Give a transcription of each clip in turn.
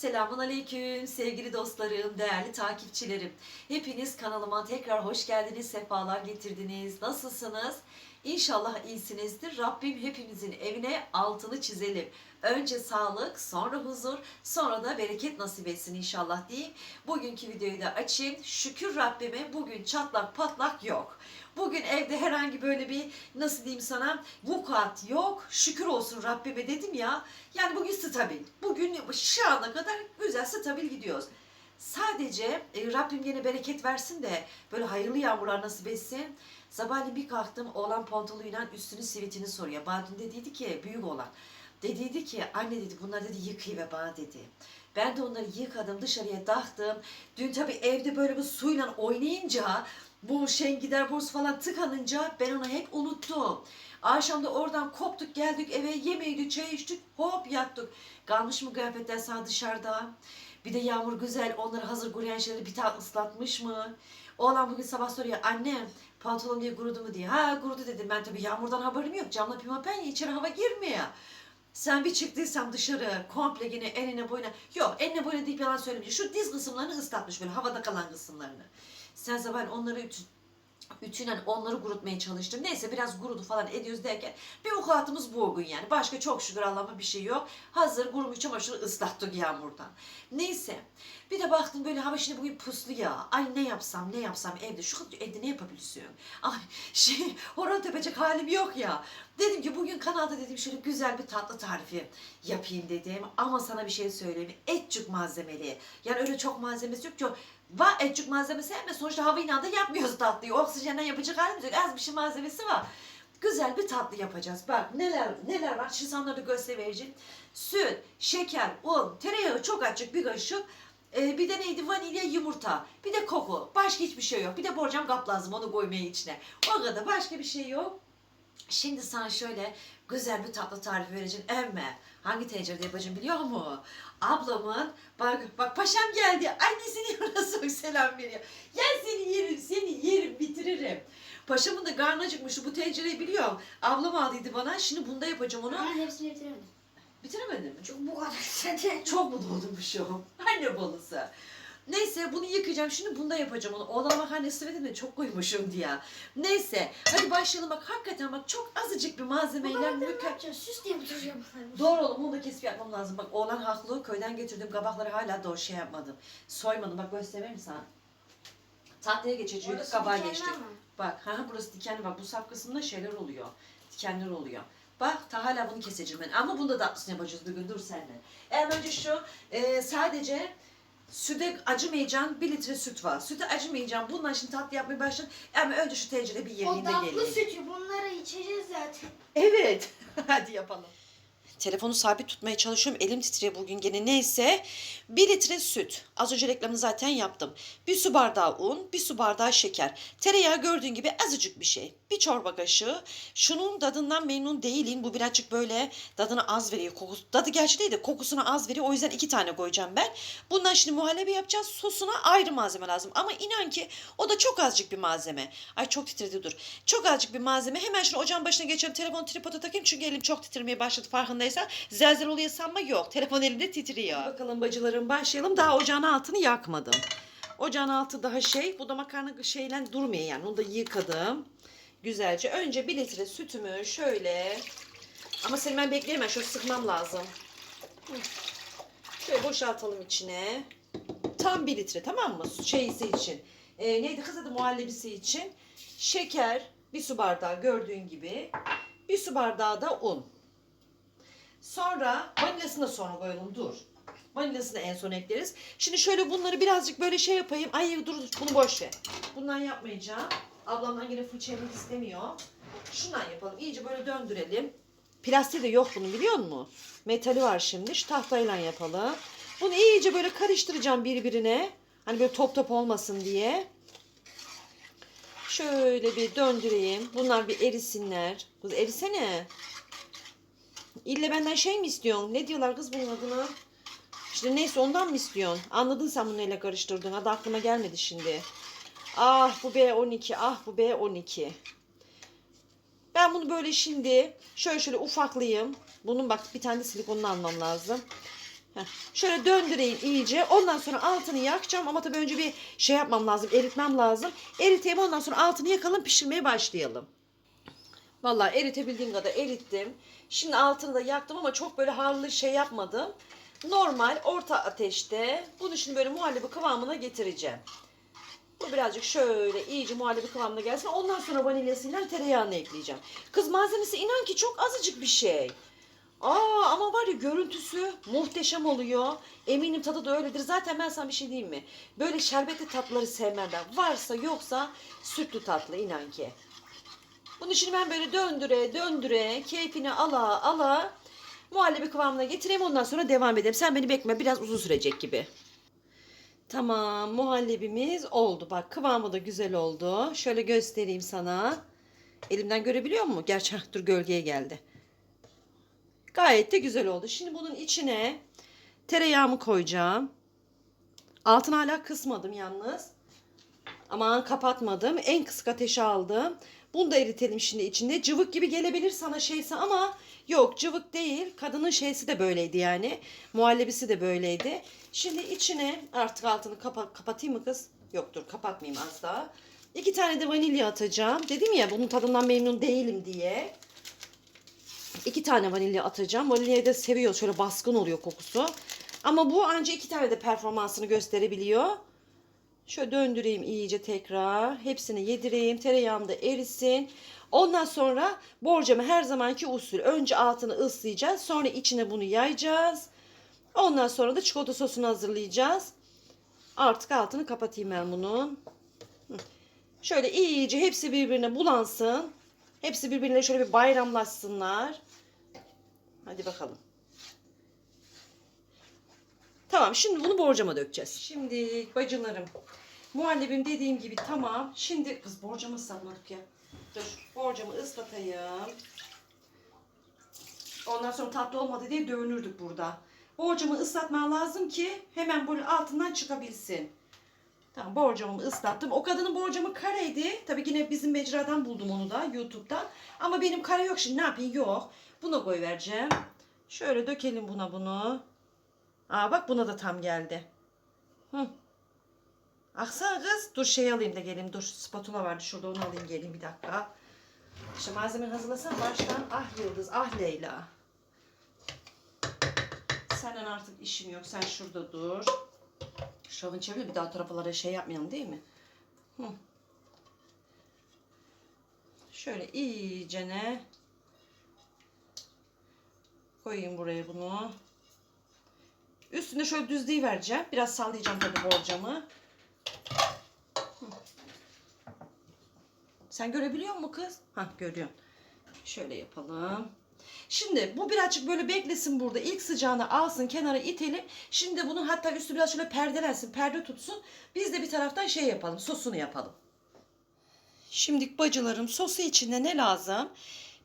Selamun Aleyküm sevgili dostlarım, değerli takipçilerim. Hepiniz kanalıma tekrar hoş geldiniz, sefalar getirdiniz. Nasılsınız? İnşallah iyisinizdir. Rabbim hepimizin evine altını çizelim. Önce sağlık, sonra huzur, sonra da bereket nasip etsin inşallah diyeyim. Bugünkü videoyu da açayım. Şükür Rabbime bugün çatlak patlak yok. Bugün evde herhangi böyle bir nasıl diyeyim sana vukuat yok. Şükür olsun Rabbime dedim ya. Yani bugün stabil. Bugün şu ana kadar güzel stabil gidiyoruz. Sadece e, Rabbim yine bereket versin de böyle hayırlı yağmurlar nasip etsin. Sabahleyin bir kalktım oğlan pantolonuyla üstünü sivitini soruyor. Badun dediydi ki büyük olan. Dediydi ki anne dedi bunlar dedi yıkayı bana dedi. Ben de onları yıkadım dışarıya taktım. Dün tabii evde böyle bir suyla oynayınca bu şey gider borsu falan tıkanınca ben onu hep unuttum. Akşam da oradan koptuk geldik eve yemeğiydi çay içtik hop yattık. Kalmış mı kıyafetler sağ dışarıda? Bir de yağmur güzel onları hazır kuruyan şeyleri bir tane ıslatmış mı? Oğlan bugün sabah soruyor annem pantolon diye kurudu mu diye. Ha kurudu dedim ben tabii yağmurdan haberim yok. Camla pimapen içeri hava girmiyor. Sen bir çıktıysam dışarı komple yine enine boyuna yok enine boyuna deyip yalan söylemeyeceğim. Şu diz kısımlarını ıslatmış böyle havada kalan kısımlarını. Sen sabah onları ütüyle onları kurutmaya çalıştım. Neyse biraz kurudu falan ediyoruz derken bir vukuatımız bu o gün yani. Başka çok şükür Allah'ıma bir şey yok. Hazır kurumuş çamaşırı ıslattık yağmurdan. Neyse bir de baktım böyle hava şimdi bugün puslu ya. Ay ne yapsam ne yapsam evde. Şu evde ne yapabiliyorsun? Ay şey horon tepecek halim yok ya. Dedim ki bugün kanalda dedim şöyle güzel bir tatlı tarifi yapayım dedim. Ama sana bir şey söyleyeyim. Etçük malzemeli. Yani öyle çok malzemesi yok ki. Var etçük malzemesi ama sonuçta havayla da yapmıyoruz tatlıyı. Oksijenden yapacak halimiz yok. Az bir şey malzemesi var. Güzel bir tatlı yapacağız. Bak neler neler var. Şimdi sana da göstereceğim. Süt, şeker, un, tereyağı çok açık bir kaşık. Ee, bir de neydi? Vanilya, yumurta. Bir de koku. Başka hiçbir şey yok. Bir de borcam kap lazım onu koymaya içine. O kadar. Başka bir şey yok. Şimdi sana şöyle güzel bir tatlı tarifi vereceğim. Emme hangi tencerede yapacağım biliyor musun? Ablamın bak bak paşam geldi. Annesini yanına sok selam veriyor. Gel seni yerim seni yerim bitiririm. Paşamın da karnı acıkmıştı bu tencereyi biliyorum. Ablam aldıydı bana. Şimdi bunda yapacağım onu. Ben hepsini bitiremedim. Bitiremedin mi? Çok bu kadar. Çok mu doldurmuşum? Anne balısı. Neyse bunu yıkayacağım. Şimdi bunda yapacağım onu. Oğlana bak anne söyledim de çok koymuşum diye. Neyse hadi başlayalım bak. Hakikaten bak çok azıcık bir malzemeyle mükemmel. Süs diye bitireceğim. Doğru oğlum bunu da kesip yapmam lazım. Bak oğlan haklı. Köyden getirdim kabakları hala doğru şey yapmadım. Soymadım. Bak göstereyim mi sana? Tatlıya geçeceğiz. Orası Kabağa geçtik. ama. Bak ha burası dikenli bak bu sap kısmında şeyler oluyor. Dikenler oluyor. Bak ta hala bunu keseceğim ben. Ama bunda da yapacağız bir gün dur senle. En önce şu e, sadece süte acımayacağın bir litre süt var. Süte acımayacağım. Bundan şimdi tatlı yapmaya başladım. Ama önce şu tencerede bir O yerinde tatlı geleyim. sütü bunları içeceğiz zaten. Evet. Hadi yapalım. Telefonu sabit tutmaya çalışıyorum. Elim titriyor bugün gene. Neyse. Bir litre süt. Az önce reklamını zaten yaptım. Bir su bardağı un, bir su bardağı şeker. Tereyağı gördüğün gibi azıcık bir şey. Bir çorba kaşığı. Şunun tadından memnun değilim. Bu birazcık böyle tadını az veriyor. Kokusu, tadı gerçi değil de kokusunu az veriyor. O yüzden iki tane koyacağım ben. Bundan şimdi muhallebi yapacağız. Sosuna ayrı malzeme lazım. Ama inan ki o da çok azıcık bir malzeme. Ay çok titredi dur. Çok azıcık bir malzeme. Hemen şunu ocağın başına geçelim. Telefonu tripoda takayım. Çünkü elim çok titremeye başladı farkındaysan. Zelzel oluyor sanma yok. Telefon elimde titriyor. Bakalım bacılarım başlayalım. Daha ocağın altını yakmadım. Ocağın altı daha şey. Bu da makarna şeyle durmuyor yani. Onu da yıkadım. Güzelce. Önce bir litre sütümü şöyle. Ama seni ben bekleyemem. Şöyle sıkmam lazım. Şöyle boşaltalım içine. Tam bir litre tamam mı? Şeysi için. Ee, neydi kız adı muhallebisi için. Şeker bir su bardağı gördüğün gibi. Bir su bardağı da un. Sonra vanilyasını da sonra koyalım dur. Vanilyasını da en son ekleriz. Şimdi şöyle bunları birazcık böyle şey yapayım. Ay dur bunu boş ver. Bundan yapmayacağım. Ablamdan yine fırça istemiyor. Şundan yapalım. İyice böyle döndürelim. Plastiği de yok bunun biliyor musun? Metali var şimdi. Şu tahtayla yapalım. Bunu iyice böyle karıştıracağım birbirine. Hani böyle top top olmasın diye. Şöyle bir döndüreyim. Bunlar bir erisinler. Kız erisene. İlle benden şey mi istiyorsun? Ne diyorlar kız bunun adına? İşte neyse ondan mı istiyorsun? Anladın sen bunu neyle karıştırdın? Adı aklıma gelmedi şimdi. Ah bu B12, ah bu B12. Ben bunu böyle şimdi şöyle şöyle ufaklayayım. Bunun bak bir tane de silikonunu almam lazım. Şöyle döndüreyim iyice. Ondan sonra altını yakacağım ama tabii önce bir şey yapmam lazım. Eritmem lazım. Eriteyim ondan sonra altını yakalım pişirmeye başlayalım. Vallahi eritebildiğim kadar erittim. Şimdi altını da yaktım ama çok böyle harlı şey yapmadım. Normal orta ateşte bunu şimdi böyle muhallebi kıvamına getireceğim. Bu birazcık şöyle iyice muhallebi kıvamına gelsin. Ondan sonra vanilyasıyla tereyağını ekleyeceğim. Kız malzemesi inan ki çok azıcık bir şey. Aa ama var ya görüntüsü muhteşem oluyor. Eminim tadı da öyledir. Zaten ben sana bir şey diyeyim mi? Böyle şerbetli tatlıları sevmem ben. Varsa yoksa sütlü tatlı inan ki. Bunu şimdi ben böyle döndüre döndüre keyfini ala ala muhallebi kıvamına getireyim ondan sonra devam edelim. Sen beni bekle biraz uzun sürecek gibi. Tamam muhallebimiz oldu. Bak kıvamı da güzel oldu. Şöyle göstereyim sana. Elimden görebiliyor musun? Gerçi dur gölgeye geldi. Gayet de güzel oldu. Şimdi bunun içine tereyağımı koyacağım. Altını hala kısmadım yalnız. Aman kapatmadım. En kısık ateşe aldım. Bunu da eritelim şimdi içinde. Cıvık gibi gelebilir sana şeyse ama yok cıvık değil. Kadının şeysi de böyleydi yani. Muhallebisi de böyleydi. Şimdi içine artık altını kapa kapatayım mı kız? Yok dur kapatmayayım az daha. İki tane de vanilya atacağım. Dedim ya bunun tadından memnun değilim diye. İki tane vanilya atacağım. Vanilyayı da seviyor. Şöyle baskın oluyor kokusu. Ama bu ancak iki tane de performansını gösterebiliyor. Şöyle döndüreyim iyice tekrar. Hepsini yedireyim. Tereyağım da erisin. Ondan sonra borcamı her zamanki usul. Önce altını ıslayacağız. Sonra içine bunu yayacağız. Ondan sonra da çikolata sosunu hazırlayacağız. Artık altını kapatayım ben bunun. Şöyle iyice hepsi birbirine bulansın. Hepsi birbirine şöyle bir bayramlaşsınlar. Hadi bakalım. Tamam şimdi bunu borcama dökeceğiz. Şimdi bacılarım. Muhallebim dediğim gibi tamam. Şimdi kız borcamı ıslatmadık ya. Dur borcamı ıslatayım. Ondan sonra tatlı olmadı diye dövünürdük burada. Borcamı ıslatmam lazım ki hemen böyle altından çıkabilsin. Tamam borcamımı ıslattım. O kadının borcamı kareydi. Tabii yine bizim mecradan buldum onu da YouTube'dan. Ama benim kare yok şimdi ne yapayım yok. Buna koy vereceğim. Şöyle dökelim buna bunu. Aa bak buna da tam geldi. Hı. Aksana kız. Dur şey alayım da geleyim. Dur spatula vardı şurada onu alayım geleyim bir dakika. İşte malzemeyi hazırlasan baştan ah Yıldız ah Leyla. Senden artık işim yok. Sen şurada dur. Şovun çevir bir daha taraflara şey yapmayalım değil mi? Hı. Şöyle iyicene koyayım buraya bunu. Üstüne şöyle düzleyi vereceğim. Biraz sallayacağım tabii borcamı. Sen görebiliyor musun kız? Hah görüyorsun. Şöyle yapalım. Şimdi bu birazcık böyle beklesin burada. İlk sıcağını alsın kenara itelim. Şimdi bunu hatta üstü biraz şöyle perdelensin. Perde tutsun. Biz de bir taraftan şey yapalım. Sosunu yapalım. Şimdi bacılarım sosu içinde ne lazım?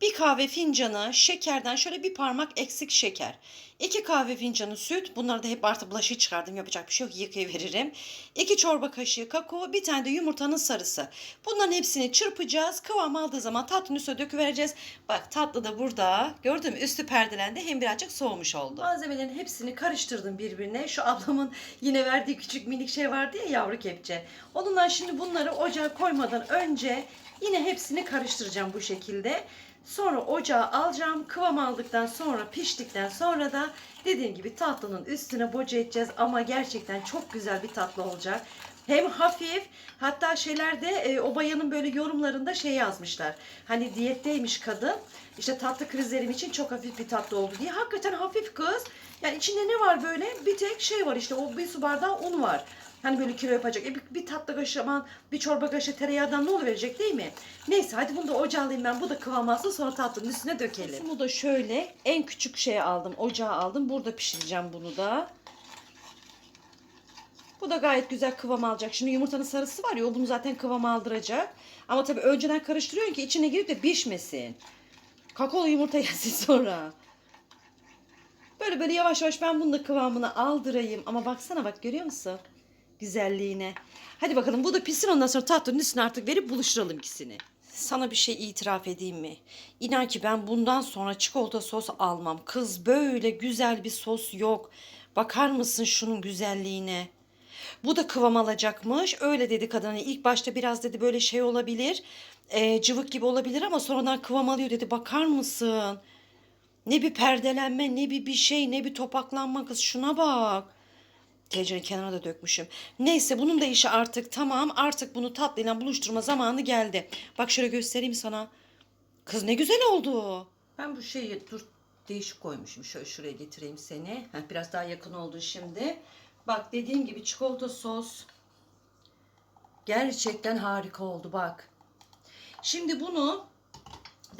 Bir kahve fincanı şekerden şöyle bir parmak eksik şeker. İki kahve fincanı süt. Bunları da hep artık bulaşığı çıkardım. Yapacak bir şey yok. Yıkayıveririm. İki çorba kaşığı kakao. Bir tane de yumurtanın sarısı. Bunların hepsini çırpacağız. Kıvam aldığı zaman tatlının üstüne döküvereceğiz. Bak tatlı da burada. Gördün mü? Üstü perdelendi. Hem birazcık soğumuş oldu. Malzemelerin hepsini karıştırdım birbirine. Şu ablamın yine verdiği küçük minik şey vardı ya yavru kepçe. Onunla şimdi bunları ocağa koymadan önce yine hepsini karıştıracağım bu şekilde. Sonra ocağa alacağım. Kıvam aldıktan sonra piştikten sonra da dediğim gibi tatlının üstüne boca edeceğiz. Ama gerçekten çok güzel bir tatlı olacak. Hem hafif hatta şeylerde e, o bayanın böyle yorumlarında şey yazmışlar. Hani diyetteymiş kadın. İşte tatlı krizlerim için çok hafif bir tatlı oldu diye. Hakikaten hafif kız. Yani içinde ne var böyle? Bir tek şey var işte o bir su bardağı un var. Hani böyle kilo yapacak. E bir, bir tatlı kaşığı aman bir çorba kaşığı tereyağından ne verecek değil mi? Neyse hadi bunu da ocağa alayım ben. Bu da kıvam alsın sonra tatlının üstüne dökelim. Bunu da şöyle en küçük şeye aldım. Ocağa aldım. Burada pişireceğim bunu da. Bu da gayet güzel kıvam alacak. Şimdi yumurtanın sarısı var ya o bunu zaten kıvam aldıracak. Ama tabii önceden karıştırıyorsun ki içine girip de pişmesin. Kakaolu yumurta yesin sonra. Böyle böyle yavaş yavaş ben bunun da kıvamını aldırayım. Ama baksana bak görüyor musun? Güzelliğine. Hadi bakalım bu da pişsin ondan sonra tatlının üstüne artık verip buluşturalım ikisini. Sana bir şey itiraf edeyim mi? İnan ki ben bundan sonra çikolata sos almam. Kız böyle güzel bir sos yok. Bakar mısın şunun güzelliğine? Bu da kıvam alacakmış. Öyle dedi kadın. Hani ilk başta biraz dedi böyle şey olabilir. e, cıvık gibi olabilir ama sonradan kıvam alıyor dedi. Bakar mısın? Ne bir perdelenme, ne bir bir şey, ne bir topaklanma kız. Şuna bak. Tencerenin kenarına da dökmüşüm. Neyse bunun da işi artık tamam. Artık bunu tatlıyla buluşturma zamanı geldi. Bak şöyle göstereyim sana. Kız ne güzel oldu. Ben bu şeyi dur değişik koymuşum. Şöyle şuraya getireyim seni. Heh, biraz daha yakın oldu şimdi. Bak dediğim gibi çikolata sos gerçekten harika oldu bak. Şimdi bunu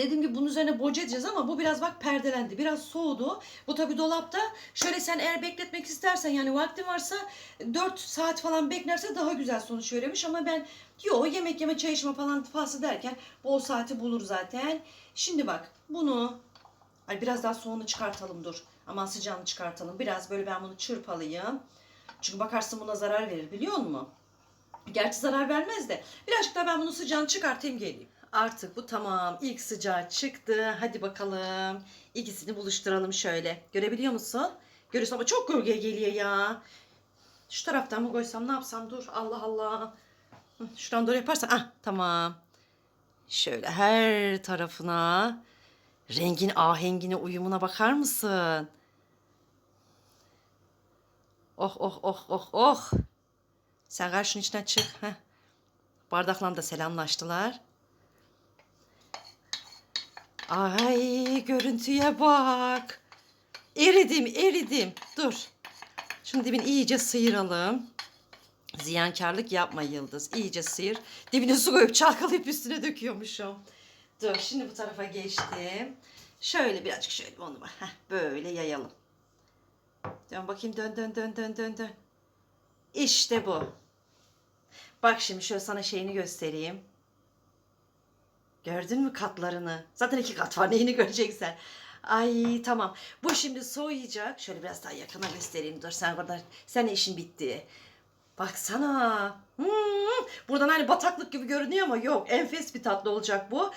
dediğim gibi bunun üzerine boca edeceğiz ama bu biraz bak perdelendi. Biraz soğudu. Bu tabi dolapta. Şöyle sen eğer bekletmek istersen yani vaktin varsa 4 saat falan beklerse daha güzel sonuç verirmiş ama ben yo yemek yeme çay içme falan faslı derken o saati bulur zaten. Şimdi bak bunu Ay biraz daha soğunu çıkartalım dur. Aman sıcağını çıkartalım. Biraz böyle ben bunu çırpalayayım. Çünkü bakarsın buna zarar verir biliyor musun? Gerçi zarar vermez de. Birazcık daha ben bunu sıcağını çıkartayım geleyim. Artık bu tamam. İlk sıcağı çıktı. Hadi bakalım. İkisini buluşturalım şöyle. Görebiliyor musun? Görüyorsun ama çok gölge geliyor ya. Şu taraftan mı koysam ne yapsam dur. Allah Allah. Şuradan doğru yaparsan. Ah tamam. Şöyle her tarafına. Rengin ahengine uyumuna bakar mısın? Oh oh oh oh oh. Sen karşının içine çık. Heh. Bardakla da selamlaştılar. Ay görüntüye bak. Eridim eridim. Dur. Şunu dibini iyice sıyıralım. Ziyankarlık yapma Yıldız. İyice sıyır. Dibine su koyup çalkalayıp üstüne döküyormuşum. Dur şimdi bu tarafa geçtim. Şöyle birazcık şöyle onu bak. Heh, böyle yayalım. Dön bakayım dön dön dön dön dön dön. İşte bu. Bak şimdi şöyle sana şeyini göstereyim. Gördün mü katlarını? Zaten iki kat var. Neyini göreceksen. Ay tamam. Bu şimdi soğuyacak. Şöyle biraz daha yakına göstereyim. Dur sen burada. Sen işin bitti. Baksana. Hmm, buradan hani bataklık gibi görünüyor ama yok. Enfes bir tatlı olacak bu.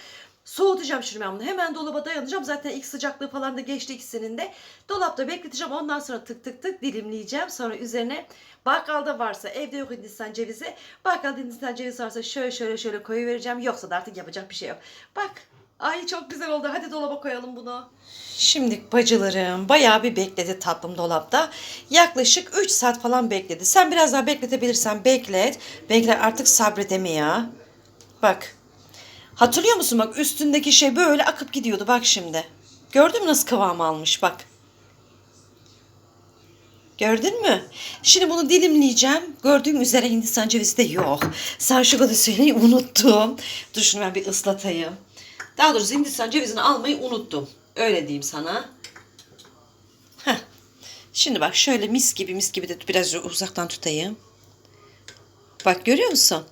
Soğutacağım şimdi ben. Hemen dolaba dayanacağım. Zaten ilk sıcaklığı falan da geçti ikisinin de. Dolapta bekleteceğim. Ondan sonra tık tık tık dilimleyeceğim. Sonra üzerine bakkalda varsa evde yok Hindistan cevizi. Bakkalda Hindistan cevizi varsa şöyle şöyle şöyle koyu vereceğim. Yoksa da artık yapacak bir şey yok. Bak. Ay çok güzel oldu. Hadi dolaba koyalım bunu. Şimdi bacılarım bayağı bir bekledi tatlım dolapta. Yaklaşık 3 saat falan bekledi. Sen biraz daha bekletebilirsen beklet. Bekle artık sabredemiyor. Bak. Hatırlıyor musun bak üstündeki şey böyle akıp gidiyordu bak şimdi. Gördün mü nasıl kıvam almış bak. Gördün mü? Şimdi bunu dilimleyeceğim. Gördüğün üzere Hindistan cevizi de yok. Kadar söyleyi unuttum. Dur şunu ben bir ıslatayım. Daha doğrusu Hindistan cevizini almayı unuttum. Öyle diyeyim sana. Heh. Şimdi bak şöyle mis gibi mis gibi de biraz uzaktan tutayım. Bak görüyor musun?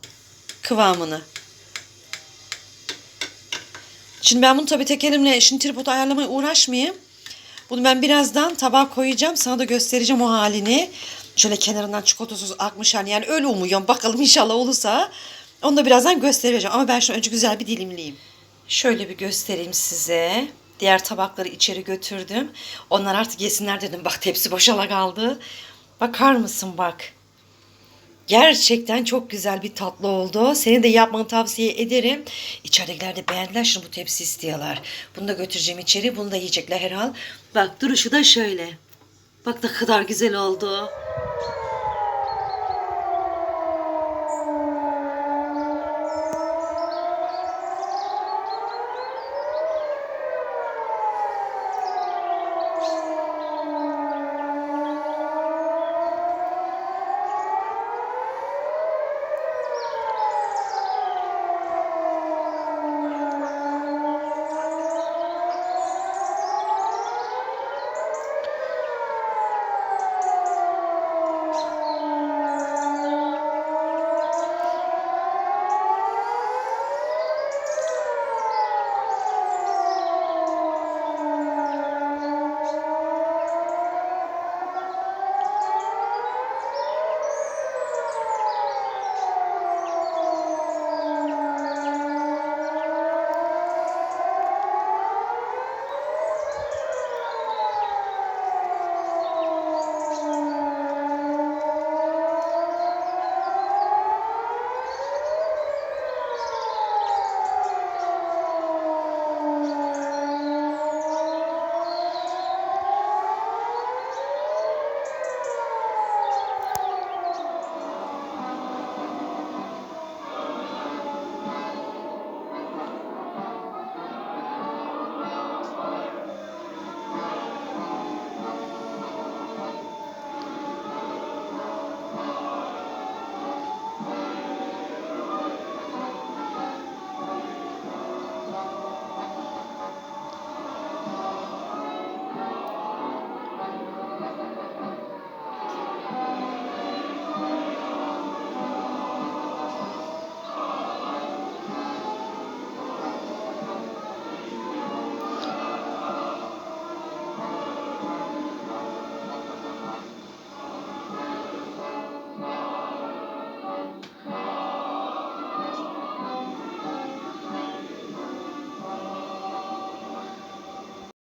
Kıvamını. Şimdi ben bunu tabii tek elimle şimdi tripodu ayarlamaya uğraşmayayım. Bunu ben birazdan tabağa koyacağım. Sana da göstereceğim o halini. Şöyle kenarından çikolatasız akmış hani yani öyle umuyorum. Bakalım inşallah olursa. Onu da birazdan göstereceğim. Ama ben şunu önce güzel bir dilimleyeyim. Şöyle bir göstereyim size. Diğer tabakları içeri götürdüm. Onlar artık yesinler dedim. Bak tepsi boşala kaldı. Bakar mısın bak. Gerçekten çok güzel bir tatlı oldu. Seni de yapmanı tavsiye ederim. İçeridekiler de beğendiler. Şimdi bu tepsi istiyorlar. Bunu da götüreceğim içeri. Bunu da yiyecekler herhal. Bak duruşu da şöyle. Bak ne kadar güzel oldu.